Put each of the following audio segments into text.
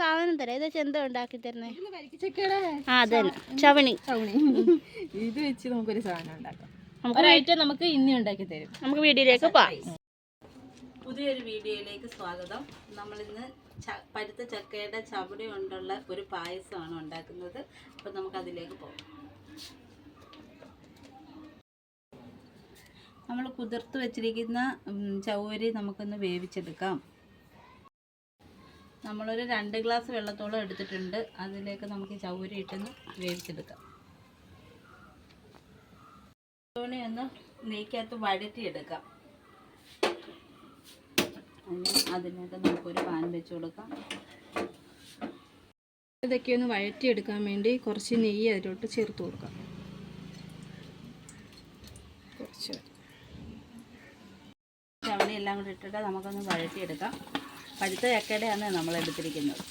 സാധനം തരാം. ഇത് വെച്ച് എന്താ ഉണ്ടാക്കി തരുന്നേ. ആ അത് തന്നെ. ചവണി. ചവണി. ഇത് വെച്ച് നമുക്കൊരു സാധനം ഉണ്ടാക്കാം. നമുക്ക് ഒരു ഐറ്റം നമുക്ക് ഇനി ഉണ്ടാക്കി തരും. നമുക്ക് വീഡിയോയിലേക്ക് പോവാം. പുതിയൊരു വീഡിയോയിലേക്ക് സ്വാഗതം. നമ്മളിന്ന് ച പരുത്ത ചക്കയുടെ ചവിടി കൊണ്ടുള്ള ഒരു പായസമാണ് ഉണ്ടാക്കുന്നത്. അപ്പം നമുക്ക് അതിലേക്ക് പോകാം നമ്മൾ കുതിർത്ത് വെച്ചിരിക്കുന്ന ചവരി നമുക്കൊന്ന് വേവിച്ചെടുക്കാം. നമ്മളൊരു രണ്ട് ഗ്ലാസ് വെള്ളത്തോളം എടുത്തിട്ടുണ്ട്. അതിലേക്ക് നമുക്ക് ചൗരി ഇട്ടൊന്ന് വേവിച്ചെടുക്കാം. തുണി ഒന്ന് നെയ്ക്കകത്ത് വഴറ്റിയെടുക്കാം. അതിനകത്ത് നമുക്കൊരു പാൻ വെച്ച് കൊടുക്കാം. ഇതൊക്കെ ഒന്ന് വഴറ്റിയെടുക്കാൻ വേണ്ടി കുറച്ച് നെയ്യ് അതിലോട്ട് ചേർത്ത് കൊടുക്കാം. കുറച്ച് ചവളി എല്ലാം കൂടി ഇട്ടിട്ട് നമുക്കൊന്ന് വഴറ്റിയെടുക്കാം. പഴുത്ത ചക്കടയാണ് നമ്മൾ എടുത്തിരിക്കുന്നത്.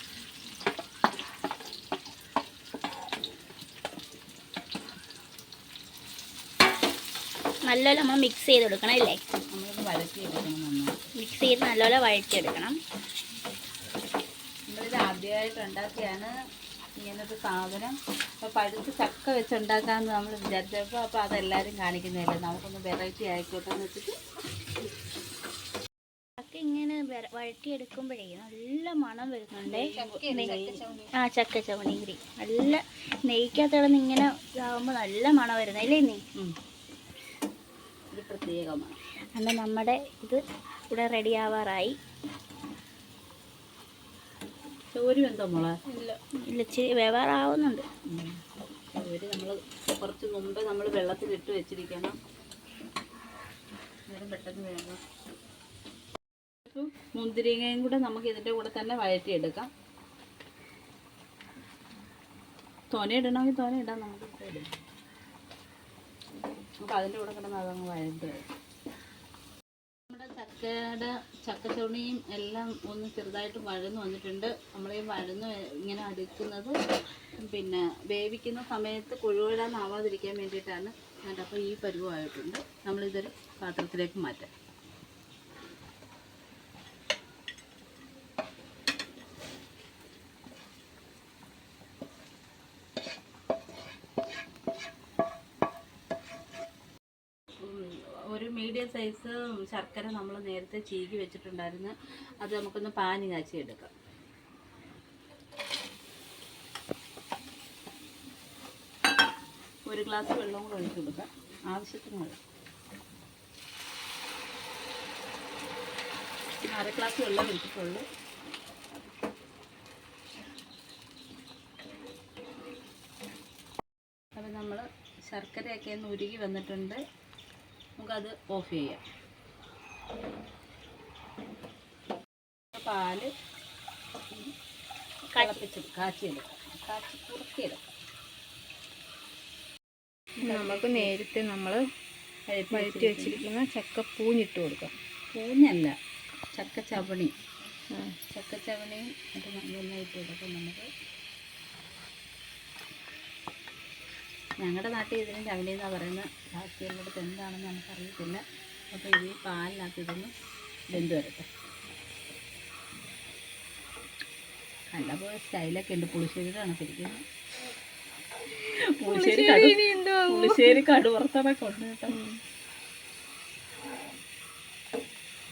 നല്ലപോലെ നമ്മൾ മിക്സ് ചെയ്ത് കൊടുക്കണം അല്ലേ മിക്സ് ചെയ്ത് നല്ലപോലെ വഴറ്റിയെടുക്കണം. നമ്മളിത് ആദ്യമായിട്ട് ഉണ്ടാക്കിയാണ് ഇങ്ങനത്തെ സാധനം. അപ്പോൾ പഴുത്ത് ചക്ക വെച്ച് ഉണ്ടാക്കാമെന്ന് നമ്മൾ വിചാരിച്ചപ്പോൾ അപ്പോൾ അതെല്ലാവരും കാണിക്കുന്നില്ല നമുക്കൊന്ന് വെറൈറ്റി ആയിക്കോട്ടെ എന്ന് വെച്ചിട്ട് ഇങ്ങനെ വഴറ്റിയെടുക്കുമ്പോഴേ നല്ല മണം വരുന്നുണ്ട്. ആ ചക്ക ചവണിഗിരി നല്ല നെയ്ക്കകത്തോളം ഇങ്ങനെ ഇതാകുമ്പോൾ നല്ല മണം വരുന്നത് അല്ലേ നീ. പ്രത്യേകമാണ്. അന്ന് നമ്മുടെ ഇത് ഇവിടെ റെഡി ആവാറായി. ചോരും എന്തോ മോളെ? ഇല്ല. ഇച്ചിരി വേവാറാവുന്നുണ്ട് ഒരു നമ്മൾ കുറച്ച് മുമ്പേ നമ്മൾ വെള്ളത്തിലിട്ട് വെച്ചിരിക്കണം. നേരം പെട്ടെന്ന് വേണം. മുന്തിരിങ്ങയും കൂടെ നമുക്ക് ഇതിന്റെ കൂടെ തന്നെ വഴറ്റിയെടുക്കാം. തോന ഇടണമെങ്കിൽ തോന ഇടാം നമുക്ക് ഇടാം. നമുക്ക് അതിന്റെ കൂടെ കിടന്ന് അതങ്ങ് വഴറ്റി നമ്മുടെ ചക്കയുടെ ചക്കച്ചുണിയും എല്ലാം ഒന്ന് ചെറുതായിട്ട് വഴന്ന് വന്നിട്ടുണ്ട്. നമ്മൾ ഈ വഴന്ന് ഇങ്ങനെ അടുക്കുന്നത് പിന്നെ വേവിക്കുന്ന സമയത്ത് കുഴുവിടാനാവാതിരിക്കാൻ വേണ്ടിയിട്ടാണ്. അപ്പോൾ ഈ പരുവമായിട്ടുണ്ട്. നമ്മളിതൊരു പാത്രത്തിലേക്ക് മാറ്റാം ഉം, ഒരു മീഡിയം സൈസ് ശർക്കര നമ്മൾ നേരത്തെ ചീകി വെച്ചിട്ടുണ്ടായിരുന്നു. അത് നമുക്കൊന്ന് പാനി കാച്ചി എടുക്കാം. ഒരു ഗ്ലാസ് വെള്ളം കൂടെ ഒഴിച്ചു കൊടുക്കാം. ആവശ്യത്തിന് വെള്ളം. അര ഗ്ലാസ് വെള്ളം ഒഴിച്ചിട്ടുള്ളൂ അപ്പം നമ്മൾ ശർക്കരയൊക്കെ ഒന്ന് ഉരുകി വന്നിട്ടുണ്ട്. നമുക്കത് ഓഫ് ചെയ്യാം. പാൽ കാച്ചിയെടുക്കാം. കാച്ചി കുറുക്കിയെടുക്കാം. നമുക്ക് നേരത്തെ നമ്മൾ വഴറ്റി വെച്ചിരിക്കുന്ന ചക്ക പൂഞ്ഞിട്ട് കൊടുക്കാം. പൂഞ്ഞല്ല ചക്ക ചവണി ചക്ക ചവണിയും അത് നന്നായിട്ട് കൊടുക്കാം നമുക്ക്. ഞങ്ങളുടെ നാട്ടിൽ ഇതിന് രാവിലെ എന്നാണ് പറയുന്നത് ബാക്കിയുള്ളിടത്ത് എന്താണെന്ന് നമുക്കറിയത്തില്ല. അപ്പോൾ ഇത് ഈ പാലിനകത്ത് ഇതൊന്ന് വെന്ത് വരട്ടെ. നല്ലപോലെ സ്റ്റൈലൊക്കെ ഉണ്ട്. പുളിശ്ശേരിയുടെ കണക്കിരിക്കുന്നത് പുളിശ്ശേരി പുളിശ്ശേരി കടുവറുത്തതൊക്കെ ഉണ്ട് കേട്ടോ.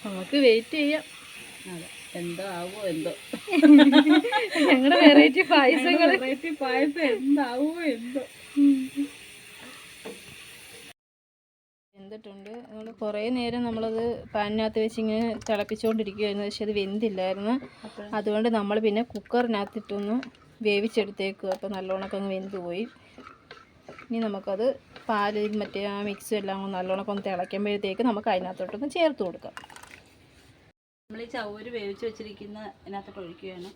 നമുക്ക് വെയിറ്റ് ചെയ്യാം. അതെ. എന്തോ. ആവോ എന്തോ ഞങ്ങളുടെ വെറൈറ്റി പായസങ്ങൾ വെറൈറ്റി പായസം എന്താവോ എന്തോ. വെന്തിട്ടുണ്ട്. അതുകൊണ്ട് കുറേ നേരം നമ്മളത് പാനിനകത്ത് വെച്ച് ഇങ്ങനെ തിളപ്പിച്ചുകൊണ്ടിരിക്കുകയായിരുന്നു പക്ഷെ അത് വെന്തില്ലായിരുന്നു. അതുകൊണ്ട് നമ്മൾ പിന്നെ കുക്കറിനകത്തിട്ടൊന്ന് വേവിച്ചെടുത്തേക്കുക അപ്പോൾ നല്ലോണമൊക്കെ അങ്ങ് വെന്ത് പോയി ഇനി നമുക്കത് പാൽ മറ്റേ ആ മിക്സും എല്ലാം നല്ലോണമൊക്കെ ഒന്ന് തിളയ്ക്കുമ്പോഴത്തേക്ക് നമുക്ക് അതിനകത്തോട്ടൊന്ന് ചേർത്ത് കൊടുക്കാം. നമ്മൾ ഈ ചവര് വേവിച്ച് വെച്ചിരിക്കുന്ന ഇതിനകത്തോട്ട് ഒഴിക്കുകയാണ്.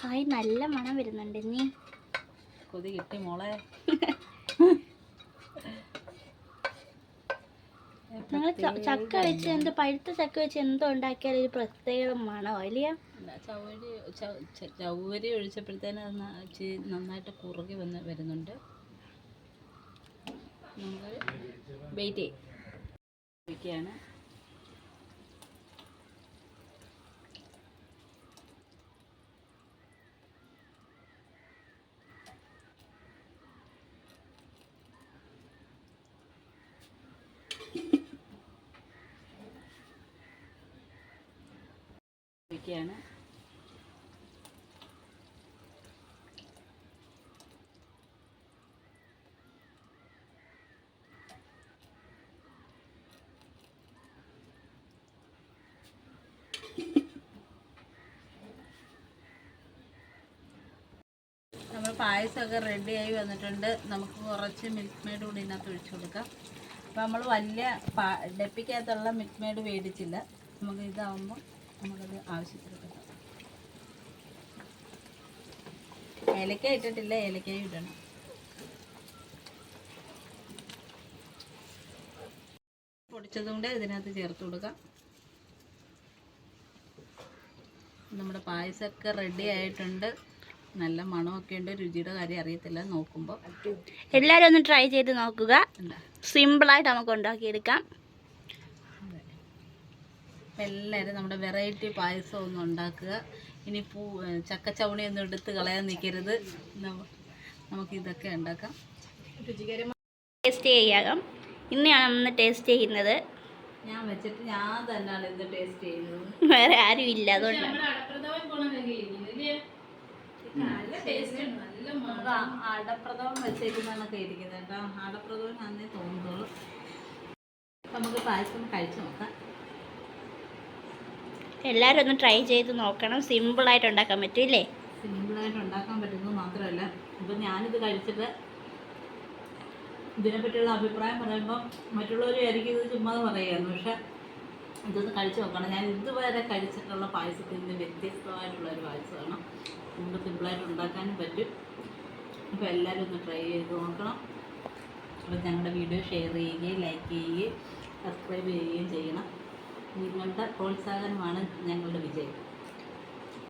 ഹായ് നല്ല മണം വരുന്നുണ്ട് നീ. കൊതി കിട്ടി മോളെ. നിങ്ങൾ ചക്ക വെച്ച് എന്ത് പഴുത്ത ചക്ക വെച്ച് എന്തോ ഉണ്ടാക്കിയാൽ ഒരു പ്രത്യേക മണമോ അല്ലയോ ചവരി ചവരി ഒഴിച്ചപ്പോഴത്തേന് നന്നായിട്ട് കുറുകി വന്ന് വരുന്നുണ്ട്. വെയിറ്റ് ചെയ്യും. ഒഴിക്കുകയാണ് ഒഴിക്കുകയാണ് പായസമൊക്കെ റെഡിയായി വന്നിട്ടുണ്ട്. നമുക്ക് കുറച്ച് മിൽക്ക് മെയ്ഡ് കൂടി ഇതിനകത്ത് ഒഴിച്ചു കൊടുക്കാം. അപ്പോൾ നമ്മൾ വലിയ പാ ഡപ്പിക്കകത്തുള്ള മിൽക്ക് മെയ്ഡ് മേടിച്ചില്ല നമുക്ക് ഇതാവുമ്പോൾ നമുക്കത് ആവശ്യത്തിന് കിട്ടും ഏലക്ക ഇട്ടിട്ടില്ല ഏലക്കായി ഇടണം. പൊടിച്ചതും കൂടെ ഇതിനകത്ത് ചേർത്ത് കൊടുക്കാം. നമ്മുടെ പായസമൊക്കെ റെഡി ആയിട്ടുണ്ട്. നല്ല മണമൊക്കെ ഉണ്ട്. രുചിയുടെ കാര്യം അറിയത്തില്ല. നോക്കുമ്പോൾ എല്ലാവരും ഒന്ന് ട്രൈ ചെയ്ത് നോക്കുക. സിമ്പിൾ സിമ്പിളായിട്ട് നമുക്ക് ഉണ്ടാക്കിയെടുക്കാം. എല്ലാവരും നമ്മുടെ വെറൈറ്റി പായസം ഒന്ന് ഉണ്ടാക്കുക. ഇനി പൂ ചക്കച്ചവണി ഒന്നും എടുത്ത് കളയാൻ നിൽക്കരുത് നമുക്ക് ഇതൊക്കെ ഉണ്ടാക്കാം. ടേസ്റ്റ് ചെയ്യാം. ഇന്നെയാണ് നമ്മൾ ടേസ്റ്റ് ചെയ്യുന്നത്. ഞാൻ വെച്ചിട്ട് ഞാൻ തന്നെയാണ് ഇത് ടേസ്റ്റ് ചെയ്യുന്നത്. വേറെ ആരും ഇല്ല? അതുകൊണ്ടാണ് നമുക്ക് ആ അടപ്രഥമൻ വെച്ചേക്കുന്നതൊക്കെ ഇരിക്കുന്നത് കേട്ടോ. അടപ്രഥമൻ അന്നേ തോന്നുന്നുള്ളൂ. അപ്പം നമുക്ക് പായസം കഴിച്ചു നോക്കാം. എല്ലാവരും ഒന്ന് ട്രൈ ചെയ്ത് നോക്കണം. സിമ്പിളായിട്ട് ഉണ്ടാക്കാൻ പറ്റൂലേ സിമ്പിളായിട്ട് ഉണ്ടാക്കാൻ പറ്റുന്നത് മാത്രമല്ല. ഇപ്പം ഞാനിത് കഴിച്ചിട്ട് ഇതിനെപ്പറ്റിയുള്ള അഭിപ്രായം പറയുമ്പോൾ മറ്റുള്ളവർ ആയിരിക്കും ഇത് ചുമ്മാതെ പറയുകയായിരുന്നു പക്ഷെ ഇതൊന്ന് കഴിച്ചു നോക്കണം. ഞാൻ ഇതുവരെ കഴിച്ചിട്ടുള്ള പായസത്തിൽ നിന്ന് വ്യത്യസ്തമായിട്ടുള്ള ഒരു പായസമാണ്. നമുക്ക് സിമ്പിളായിട്ട് ഉണ്ടാക്കാനും പറ്റും. അപ്പോൾ എല്ലാവരും ഒന്ന് ട്രൈ ചെയ്ത് നോക്കണം. അപ്പോൾ ഞങ്ങളുടെ വീഡിയോ ഷെയർ ചെയ്യുകയും ലൈക്ക് ചെയ്യുകയും സബ്സ്ക്രൈബ് ചെയ്യുകയും ചെയ്യണം. നിങ്ങളുടെ പ്രോത്സാഹനമാണ് ഞങ്ങളുടെ വിജയം.